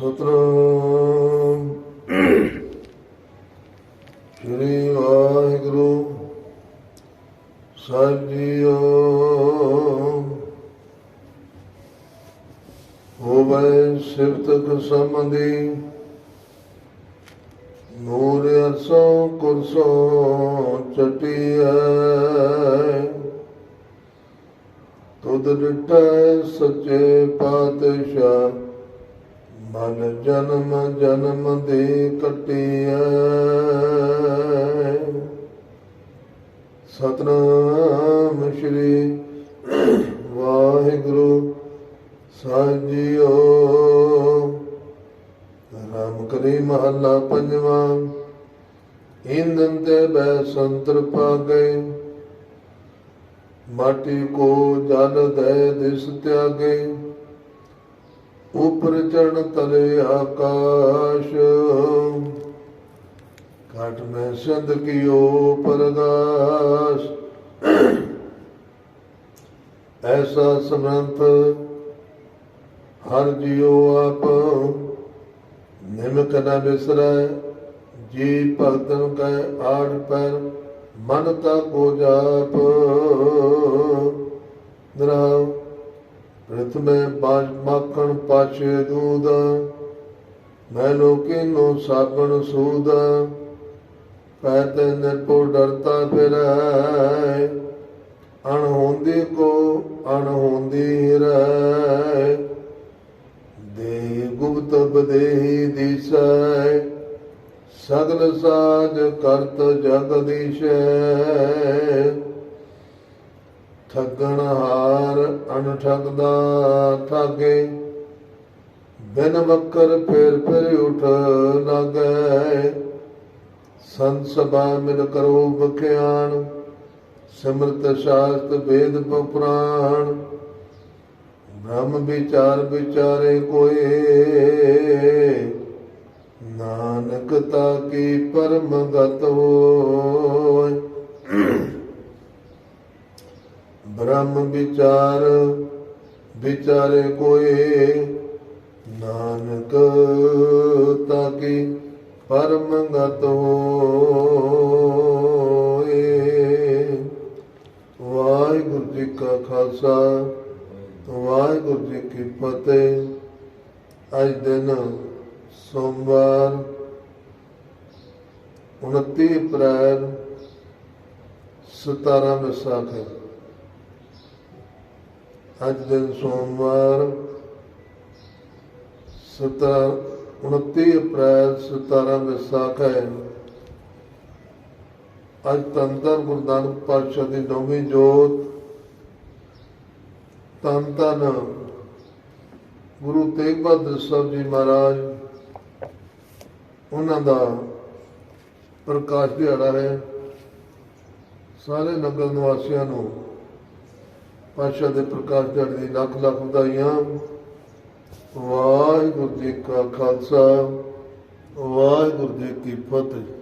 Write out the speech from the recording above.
ਸਤਨਾਮ। ਸ੍ਰੀ ਵਾਹਿਗੁਰੂ ਸਾਹਿਬ ਜੀਓ ਹੋਵੇ ਸਿਫਤਕ ਸੰਬੰਧੀ, ਨੂਰ ਅਰਸੋਂ ਕੁਰਸੋਂ ਚਟਿਐ। ਤੁਧ ਡਿਟੈ ਸੱਚੇ ਪਾਤਸ਼ਾਹ ਮਨ ਜਨਮ ਜਨਮ ਦੇ ਕਟਿਐ ਸਤਨਾਮ ਸ਼੍ਰੀ ਵਾਹਿਗੁਰੂ ਸਾਹਿਬ ਰਾਮ ਕਰੀ ਮਹੱਲਾ ਪੰਜਵਾਂ। ਇੰਦਨ ਤੇ ਬੈ ਸੰਤਰ ਪਾ ਗਏ। ਮਾਟੀ ਕੋ ਜਲ ਦੇ ਦਿਸ ਤਿਆਗੇ। ਉਪਰ ਚੜਨ ਤਲੇ ਆਕਾਸ਼। ਘਟ ਮੈਂ ਸੰਦ ਕੀਓ ਪਰਦਾਸ। ਐਸਾ ਸਮੰਤ ਹਰ ਜਿਉ ਆਪ ਨਿਮਕ ਨ ਬਿਸਰੈ। ਜੀ ਭਗਤਨ ਕੈ ਆੜ ਪਰ, ਮਨ ਤਾ ਕੋ ਜਾਪ। ਪ੍ਰਥਮੇ ਬਾਜ ਮਾਖਣ ਪਾਛੇ ਦੂਧ ਮੈਂ ਲੋਕੇ ਨੂੰ ਸਾਬਣ ਸੂਦ। ਪੈਤੇ ਨਿਰਪੋ ਡਰਤਾ ਫਿਰੈ। ਅਣ ਹੁੰਦੀ ਕੋ ਅਣ ਹੁੰਦੀ ਰਹਿ। ਦੇ ਗੁਪਤ ਬਦੇਹੀ ਦਿਸੈ। ਸਗਲ ਸਾਜ ਕਰਤ ਜਗਦੀਸ਼ੈ ਠੱਗਣ ਹਾਰ ਅਣ ਠਗਦਾ ਠਾਗੇ, ਬਿਨ ਵਕਰ ਫੇਰ ਫੇਰ ਉਠ ਲਾਗੈ। ਸੰਤ ਸਭਾ ਮਿਲ ਕਰੋ ਬਖਿਆਣ ਸਿਮਰਤ ਸ਼ਾਸਤ ਵੇਦ ਪੁਰਾਣ। ਬ੍ਰਹਮ ਵਿਚਾਰ ਵਿਚਾਰੇ ਕੋਏ, ਨਾਨਕ ਤਾ ਕੀ ਪਰਮ ਗਤ ਹੋਇ ਬ੍ਰਹਮ ਵਿਚਾਰ, ਵਿਚਾਰੇ ਕੋਏ ਨਾਨਕ ਤਾ ਕੀ ਪਰਮ ਗਤ ਹੋਏ। ਵਾਹਿਗੁਰੂ ਜੀ ਕਾ ਖਾਲਸਾ, ਵਾਹਿਗੁਰੂ ਜੀ ਕੀ ਫਤਿਹ। ਅੱਜ ਦਿਨ ਸੋਮਵਾਰ 29 ਅਪ੍ਰੈਲ 17 ਵਿਸਾਖ। ਹੈ ਅੱਜ ਦਿਨ ਸੋਮਵਾਰ 17 29 ਅਪ੍ਰੈਲ 17 ਵਿਸਾਖ ਹੈ। ਅੱਜ ਧੰਨ ਧੰਨ ਗੁਰੂ ਨਾਨਕ ਪਾਤਸ਼ਾਹ ਦੀ ਨੌਵੀਂ ਜੋਤ, ਧੰਨ ਧੰਨ ਗੁਰੂ ਤੇਗ ਬਹਾਦਰ ਸਾਹਿਬ ਜੀ ਮਹਾਰਾਜ, ਉਹਨਾਂ ਦਾ ਪ੍ਰਕਾਸ਼ ਦਿਹਾੜਾ ਹੈ। ਸਾਰੇ ਨਗਰ ਨਿਵਾਸੀਆਂ ਨੂੰ ਪਾਤਸ਼ਾਹ ਦੇ ਪ੍ਰਕਾਸ਼ ਦਿਹਾੜੇ ਦੀ ਲੱਖ ਲੱਖ ਵਧਾਈਆਂ। ਵਾਹਿਗੁਰੂ ਜੀ ਕਾ ਖਾਲਸਾ, ਵਾਹਿਗੁਰੂ ਜੀ ਕੀ ਫਤਿਹ।